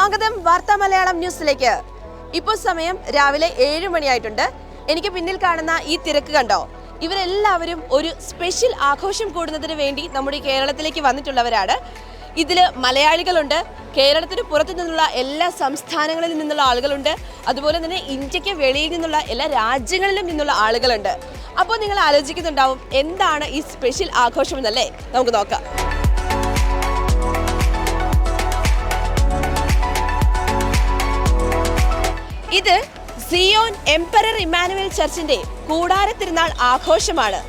സ്വാഗതം വാർത്താ മലയാളം ന്യൂസിലേക്ക്. ഇപ്പോൾ സമയം രാവിലെ ഏഴ് മണിയായിട്ടുണ്ട്. എനിക്ക് പിന്നിൽ കാണുന്ന ഈ തിരക്ക് കണ്ടോ? ഇവരെല്ലാവരും ഒരു സ്പെഷ്യൽ ആഘോഷം കൂടുന്നതിന് വേണ്ടി നമ്മുടെ കേരളത്തിലേക്ക് വന്നിട്ടുള്ളവരാണ്. ഇതിൽ മലയാളികളുണ്ട് കേരളത്തിന് പുറത്തു നിന്നുള്ള എല്ലാ സംസ്ഥാനങ്ങളിൽ നിന്നുള്ള ആളുകളുണ്ട്. അതുപോലെ തന്നെ ഇന്ത്യയ്ക്ക് വെളിയിൽ നിന്നുള്ള എല്ലാ രാജ്യങ്ങളിലും നിന്നുള്ള ആളുകളുണ്ട്. അപ്പോൾ നിങ്ങൾ ആലോചിക്കുന്നുണ്ടാവും എന്താണ് ഈ സ്പെഷ്യൽ ആഘോഷം എന്നല്ലേ നമുക്ക് നോക്കാം. സിയോൻ എംപറർ ഇമാനുവൽ ചർച്ചിന്റെ കൂടാര തിരുനാൾ ആഘോഷമാണ്.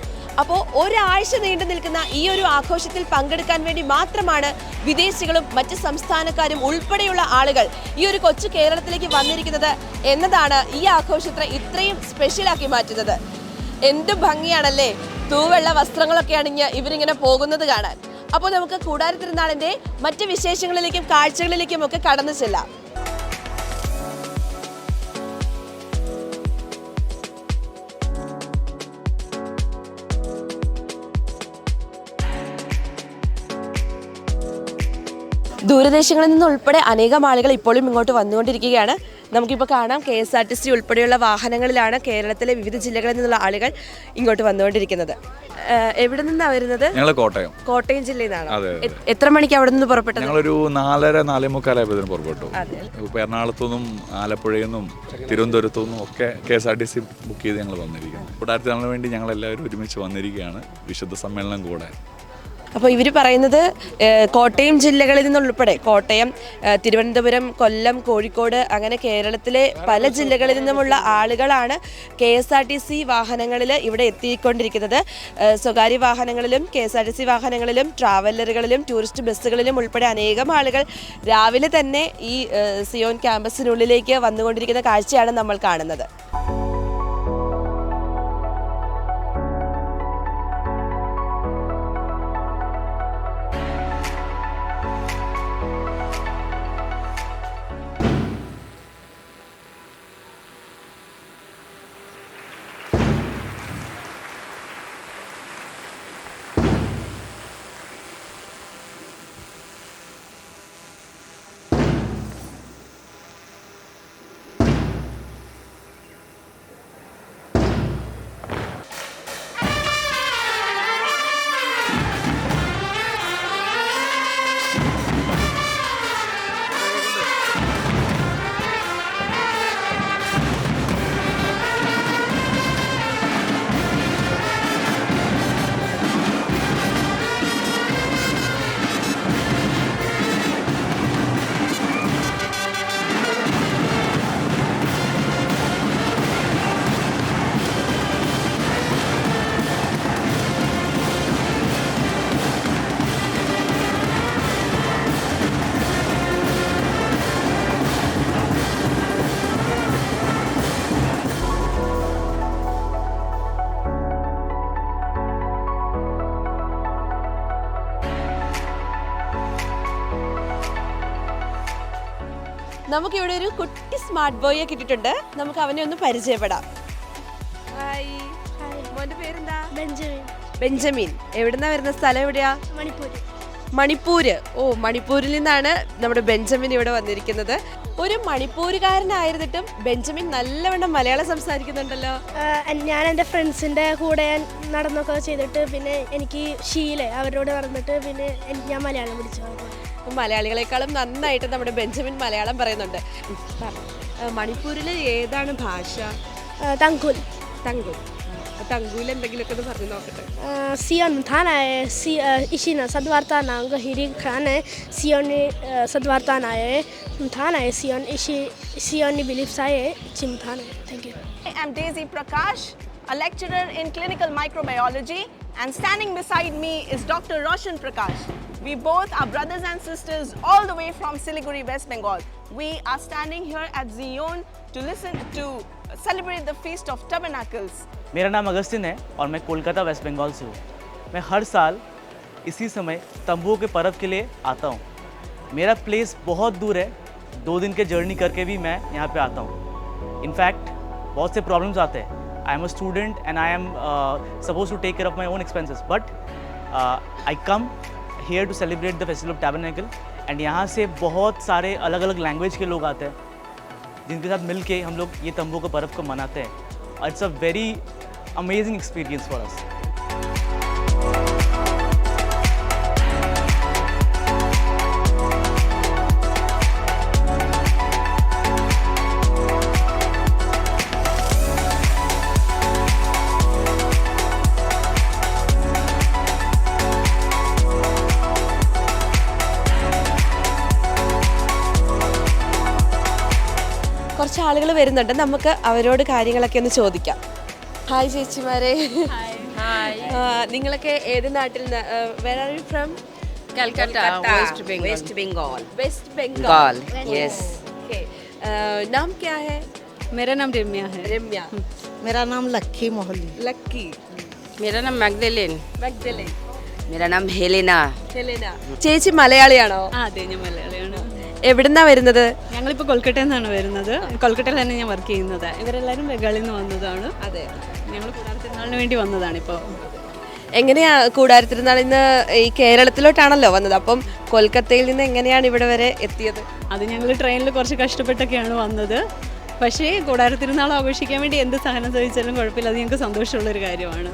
അപ്പോൾ ഒരാഴ്ച നീണ്ടു നിൽക്കുന്ന ഈ ഒരു ആഘോഷത്തിൽ പങ്കെടുക്കാൻ വേണ്ടി മാത്രമാണ് വിദേശികളും മറ്റ് സംസ്ഥാനക്കാരും ഉൾപ്പെടെയുള്ള ആളുകൾ ഈ ഒരു കൊച്ചു കേരളത്തിലേക്ക് വന്നിരിക്കുന്നത് എന്നതാണ് ഈ ആഘോഷത്തെ ഇത്രയും സ്പെഷ്യലാക്കി മാറ്റുന്നത്. എന്ത് ഭംഗിയാണല്ലേ? തൂവെള്ള വസ്ത്രങ്ങളൊക്കെ അണിഞ്ഞ് ഇവരിങ്ങനെ പോകുന്നത് കാണാൻ. അപ്പോൾ നമുക്ക് കൂടാര തിരുനാളിന്റെ മറ്റ് വിശേഷങ്ങളിലേക്കും കാഴ്ചകളിലേക്കും ഒക്കെ കടന്നു ചെല്ലാം. ദൂരദേശങ്ങളിൽ നിന്ന് ഉൾപ്പെടെ അനേകം ആളുകൾ ഇപ്പോഴും ഇങ്ങോട്ട് വന്നുകൊണ്ടിരിക്കുകയാണ്. നമുക്കിപ്പോൾ കാണാം K S R T C ഉൾപ്പെടെയുള്ള വാഹനങ്ങളിലാണ് കേരളത്തിലെ വിവിധ ജില്ലകളിൽ നിന്നുള്ള ആളുകൾ ഇങ്ങോട്ട് വന്നുകൊണ്ടിരിക്കുന്നത്. എവിടെ നിന്നാണ് വരുന്നത്? ഞങ്ങൾ കോട്ടയം. കോട്ടയം ജില്ലയിൽ നിന്നാണ്. എത്ര മണിക്ക് അവിടെ നിന്ന് പുറപ്പെട്ടത്? ഞങ്ങളൊരു നാലര നാലേ മുക്കാലായപ്പോൾ പുറപ്പെട്ടു. എറണാകുളത്തുനിന്നും ആലപ്പുഴയിൽ നിന്നും തിരുവനന്തപുരത്തു നിന്നും ഒക്കെ K S R T C book ചെയ്ത് ഞങ്ങൾ വന്നിരിക്കുന്നത് കൂടാരത്തി നാളിന് വേണ്ടി ഞങ്ങൾ എല്ലാവരും ഒരുമിച്ച് വന്നിരിക്കുകയാണ് വിശുദ്ധ സമ്മേളനം കൂടാൻ അപ്പോൾ ഇവർ പറയുന്നത് കോട്ടയം ജില്ലകളിൽ നിന്നുൾപ്പെടെ കോട്ടയം തിരുവനന്തപുരം കൊല്ലം കോഴിക്കോട് അങ്ങനെ കേരളത്തിലെ പല ജില്ലകളിൽ നിന്നുമുള്ള ആളുകളാണ് K S R T C വാഹനങ്ങളിൽ ഇവിടെ എത്തിക്കൊണ്ടിരിക്കുന്നത്. സ്വകാര്യ വാഹനങ്ങളിലും K S R T C വാഹനങ്ങളിലും ട്രാവലറുകളിലും ടൂറിസ്റ്റ് ബസ്സുകളിലും ഉൾപ്പെടെ അനേകം ആളുകൾ രാവിലെ തന്നെ ഈ സിയോൺ ക്യാമ്പസിനുള്ളിലേക്ക് വന്നുകൊണ്ടിരിക്കുന്ന കാഴ്ചയാണ് നമ്മൾ കാണുന്നത്. നമുക്കിവിടെ ഒരു കുട്ടി സ്മാർട്ട് ബോയെ കിട്ടിയിട്ടുണ്ട്. നമുക്ക് അവനെ ഒന്ന് പരിചയപ്പെടാം. ഹായ് മോന്റെ പേരെന്താ? ബെഞ്ചമിൻ. ബെഞ്ചമിൻ. എവിടുന്നാ വരുന്ന സ്ഥലം എവിടെയാ? മണിപ്പൂർ മണിപ്പൂര്. ഓ മണിപ്പൂരിൽ നിന്നാണ് നമ്മുടെ ബെഞ്ചമിൻ ഇവിടെ വന്നിരിക്കുന്നത്. ഒരു മണിപ്പൂരുകാരനായിരുന്നിട്ടും ബെഞ്ചമിൻ നല്ലവണ്ണം മലയാളം സംസാരിക്കുന്നുണ്ടല്ലോ. ഞാൻ എന്റെ ഫ്രണ്ട്സിന്റെ കൂടെ ഞാൻ നടന്നൊക്കെ ചെയ്തിട്ട് പിന്നെ എനിക്ക് ശീല അവരോട് നടന്നിട്ട് പിന്നെ എനിക്ക് ഞാൻ മലയാളം പിടിച്ചു മലയാളികളെക്കാളും നന്നായിട്ട് നമ്മുടെ ബെഞ്ചമിൻ മലയാളം പറയുന്നുണ്ട്. മണിപ്പൂരിലെ ഏതാണ് ഭാഷ? തങ്കുൽ. തങ്കുൽ. തങ്കൂൽ എന്തെങ്കിലുമൊക്കെ ഒന്ന് പറഞ്ഞു നോക്കട്ടെ. സിയോൺ ധാനായ സി ഇഷിന സദ്വാർത്താനാങ്ക ഹിരി ഖാനെ സിയോണി സദ്വാർത്താനായ ധാനായ സിയോൺ ഇഷി സിയോണി ബിലിപ്സായ ചിം ധാനായ thank you I am Prakash a lecturer in clinical microbiology, and standing beside me is Dr. Roshan Prakash. We both are brothers and sisters all the way from Siliguri, West Bengal. We are standing here at Zion to listen to celebrate the Feast of Tabernacles. मेरा नाम Augustine है और मैं Kolkata waste Bengal से हूँ मैं हर साल इसी समय तंबुओं के पर्व के लिए आता हूँ मेरा प्लेस बहुत दूर है दो दिन के जर्नी करके भी मैं यहाँ पे आता हूँ इनफैक्ट बहुत से प्रॉब्लम्स आते हैं I am a student and I am suppose to take care of my own expenses but I come here to celebrate the festival of tabernacle and यहाँ से बहुत सारे अलग अलग लैंग्वेज के लोग आते हैं, जिनके साथ मिल के हम लोग ये तंबू के पर्व को मनाते हैं। It's a very amazing experience for us കുറച്ച് ആളുകൾ വരുന്നുണ്ട് നമുക്ക് അവരോട് കാര്യങ്ങളൊക്കെ ഒന്ന് ചോദിക്കാം ഹായ് ചേച്ചിമാരെ ആ, നിങ്ങളൊക്കെ ഏത് നാട്ടിൽ നിന്ന് where are you from Calcutta, West Bengal. West Bengal. West Bengal Bengal, yes. Okay नाम क्या है मेरा नाम रम्या है रम्या मेरा नाम लक्की मोहल्ली लक्की मेरा नाम मैगडेलिन മഗ്ദലൻ मेरा नाम हेलेना ഹെലേന ചേച്ചി മലയാളിയാണോ ആ അതെ ഞാൻ മലയാളിയാണ് എവിടുന്നാ വരുന്നത്? ഞങ്ങളിപ്പോ കൊൽക്കട്ടയിൽ നിന്നാണ് വരുന്നത്. കൊൽക്കട്ടയിൽ തന്നെ ഞാൻ വർക്ക് ചെയ്യുന്നത്. ഇവരെല്ലാരും ബംഗാളിൽ നിന്ന് വന്നതാണ്. അതെ. ഞങ്ങൾ കൂടാരത്തിരുന്നാളിന് വേണ്ടി വന്നതാണ് ഇപ്പോ. എങ്ങനെയാ കൂടാരത്തിരുന്നാളിന്ന് ഈ കേരളത്തിലോട്ടാണല്ലോ വന്നത്? അപ്പം കൊൽക്കത്തയിൽ നിന്ന് എങ്ങനെയാണ് ഇവിടെ വരെ എത്തിയത്? അത് ഞങ്ങൾ ട്രെയിനിൽ കുറച്ച് കഷ്ടപ്പെട്ടൊക്കെയാണ് വന്നത്. പക്ഷേ കൂടാരത്തിരുന്നാൾ ആഘോഷിക്കാൻ വേണ്ടി എന്ത് സഹനം ചോദിച്ചാലും കുഴപ്പമില്ല. അത് ഞങ്ങൾക്ക് സന്തോഷമുള്ളൊരു കാര്യമാണ്.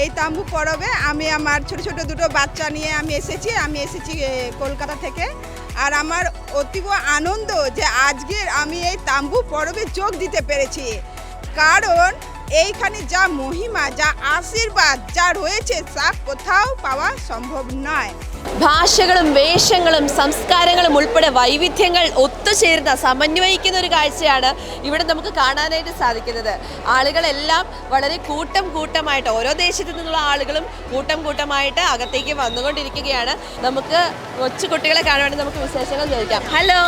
এই তাম্বু পরবে আমি আমার ছোট ছোট দুটো বাচ্চা নিয়ে আমি এসেছি। আমি এসেছি কলকাতা থেকে। আর আমার অতীব আনন্দ যে আজকের আমি এই তাম্বু পরবে যোগ দিতে পেরেছি। কারণ এইখানে যা মহিমা যা আশীর্বাদ যা রয়েছে তা কোথাও পাওয়া সম্ভব নয় ഭാഷകളും വേഷങ്ങളും സംസ്കാരങ്ങളും ഉൾപ്പെടെ വൈവിധ്യങ്ങൾ ഒത്തുചേർന്ന സമന്വയിക്കുന്ന ഒരു കാഴ്ചയാണ് ഇവിടെ നമുക്ക് കാണാനായിട്ട് സാധിക്കുന്നത് ആളുകളെല്ലാം വളരെ കൂട്ടം കൂട്ടമായിട്ട് ഓരോ ദേശത്തു നിന്നുള്ള ആളുകളും കൂട്ടം കൂട്ടമായിട്ട് അകത്തേക്ക് വന്നുകൊണ്ടിരിക്കുകയാണ് നമുക്ക് കൊച്ചു കുട്ടികളെ കാണാൻ വേണ്ടി നമുക്ക് വിശേഷങ്ങൾ ചോദിക്കാം ഹലോ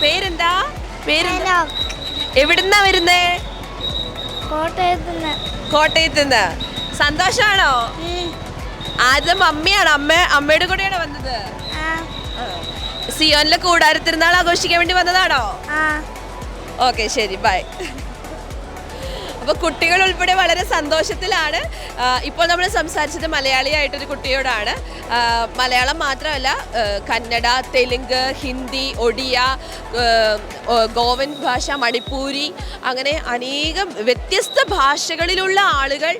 പേരെന്താ പേരെന്താ എവിടുന്നാ വരുന്നേ കോട്ടയത്ത് നിന്ന്. കോട്ടയത്ത് നിന്ന്. സന്തോഷാണോ? ആദ്യം അമ്മയാണ് അമ്മ അമ്മയുടെ കൂടെയാണ് വന്നത്? സിയോനിലെ കൂടാരത്തിരുന്നാൾ ആഘോഷിക്കാൻ വേണ്ടി വന്നതാണോ? ഓക്കെ ശരി. ബൈ. അപ്പോൾ കുട്ടികൾ ഉൾപ്പെടെ വളരെ സന്തോഷത്തിലാണ്. ഇപ്പോൾ നമ്മൾ സംസാരിച്ചത് മലയാളിയായിട്ടൊരു കുട്ടിയോടാണ്. മലയാളം മാത്രമല്ല കന്നഡ തെലുങ്ക് ഹിന്ദി ഒഡിയ ഗോവൻ ഭാഷ മണിപ്പൂരി അങ്ങനെ അനേകം വ്യത്യസ്ത ഭാഷകളിലുള്ള ആളുകൾ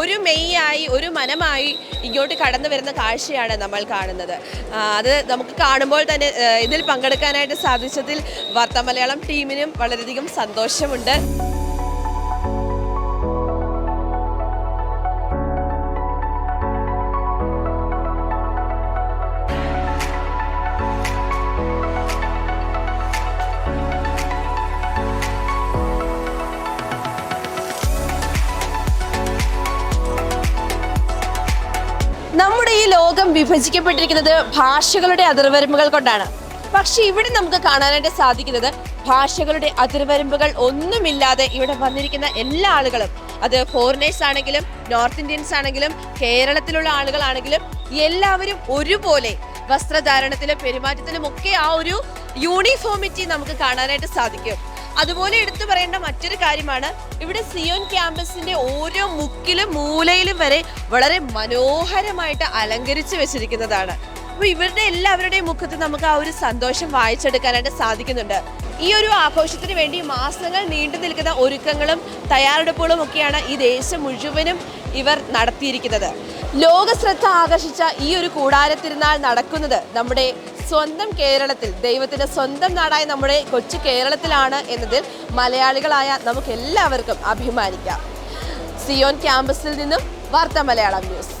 ഒരു മെയ്യായി ഒരു മനമായി ഇങ്ങോട്ട് കടന്നു വരുന്ന കാഴ്ചയാണ് നമ്മൾ കാണുന്നത്. അത് നമുക്ക് കാണുമ്പോൾ തന്നെ ഇതിൽ പങ്കെടുക്കാനായിട്ട് സാധിച്ചതിൽ വാർത്താ മലയാളം ടീമിനും വളരെയധികം സന്തോഷമുണ്ട്. ലോകം വിഭജിക്കപ്പെട്ടിരിക്കുന്നത് ഭാഷകളുടെ അതിർവരമ്പുകൾ കൊണ്ടാണ്. പക്ഷെ ഇവിടെ നമുക്ക് കാണാനായിട്ട് സാധിക്കുന്നത് ഭാഷകളുടെ അതിർവരമ്പുകൾ ഒന്നുമില്ലാതെ ഇവിടെ വന്നിരിക്കുന്ന എല്ലാ ആളുകളും അത് ഫോറിനേഴ്സ് ആണെങ്കിലും നോർത്ത് ഇന്ത്യൻസ് ആണെങ്കിലും കേരളത്തിലുള്ള ആളുകളാണെങ്കിലും എല്ലാവരും ഒരുപോലെ വസ്ത്രധാരണത്തിലും പെരുമാറ്റത്തിലും ഒക്കെ ആ ഒരു യൂണിഫോമിറ്റി നമുക്ക് കാണാനായിട്ട് സാധിക്കും. അതുപോലെ എടുത്തു പറയേണ്ട മറ്റൊരു കാര്യമാണ്. ഇവിടെ സിയോൻ ക്യാമ്പസിന്റെ ഓരോ മുക്കിലും മൂലയിലും വരെ വളരെ മനോഹരമായിട്ട് അലങ്കരിച്ചു വെച്ചിരിക്കുന്നതാണ്. അപ്പൊ ഇവരുടെ എല്ലാവരുടെയും മുഖത്ത് നമുക്ക് ആ ഒരു സന്തോഷം വായിച്ചെടുക്കാനായിട്ട് സാധിക്കുന്നുണ്ട്. ഈ ഒരു ആഘോഷത്തിന് വേണ്ടി മാസങ്ങൾ നീണ്ടു നിൽക്കുന്ന ഒരുക്കങ്ങളും തയ്യാറെടുപ്പുകളും ഒക്കെയാണ് ഈ ദേശം മുഴുവനും ഇവർ നടത്തിയിരിക്കുന്നത്. ലോകശ്രദ്ധ ആകർഷിച്ച ഈ ഒരു കൂടാരത്തിരുന്നാൾ നടക്കുന്നത് നമ്മുടെ സ്വന്തം കേരളത്തിൽ ദൈവത്തിന്റെ സ്വന്തം നാടായ നമ്മുടെ കൊച്ചു കേരളത്തിലാണ് എന്നതിൽ മലയാളികളായ നമുക്ക് എല്ലാവർക്കും അഭിമാനിക്കാം. സിയോൺ ക്യാമ്പസിൽ നിന്നും വാർത്താ മലയാളം ന്യൂസ്.